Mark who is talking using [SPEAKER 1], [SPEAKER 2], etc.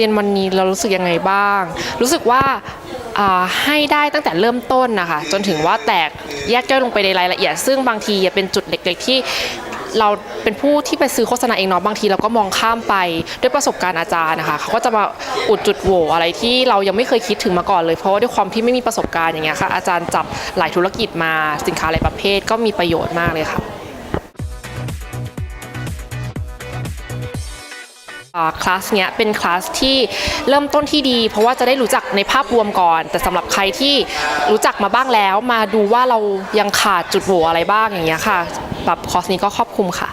[SPEAKER 1] รียนวันนี้เรารู้สึกยังไงบ้าง รู้สึกว่าให้ได้ตั้งแต่เริ่มต้นนะคะ จนถึงว่าแตกแยกย่อยลงไปในรายละเอียด ซึ่งบางทีเป็นจุดเล็กๆที่เราเป็นผู้ที่ไปซื้อโฆษณาเองเนาะบางทีเราก็มองข้ามไปด้วยประสบการณ์อาจารย์นะคะเขาก็จะมาอุดจุดโหวอะไรที่เรายังไม่เคยคิดถึงมาก่อนเลย เพราะว่าด้วยความที่ไม่มีประสบการณ์อย่างเงี้ยค่ะอาจารย์จับหลายธุรกิจมาสินค้าหลายประเภทก็มีประโยชน์มากเลยค่ะ คลาสเนี้ยเป็นคลาสที่เริ่มต้นที่ดี เพราะว่าจะได้รู้จักในภาพรวมก่อน แต่สำหรับใครที่รู้จักมาบ้างแล้วมาดูว่าเรายังขาดจุดโหวอะไรบ้างอย่างเงี้ยค่ะแบบคอร์สนี้ก็ครอบคลุมค่ะ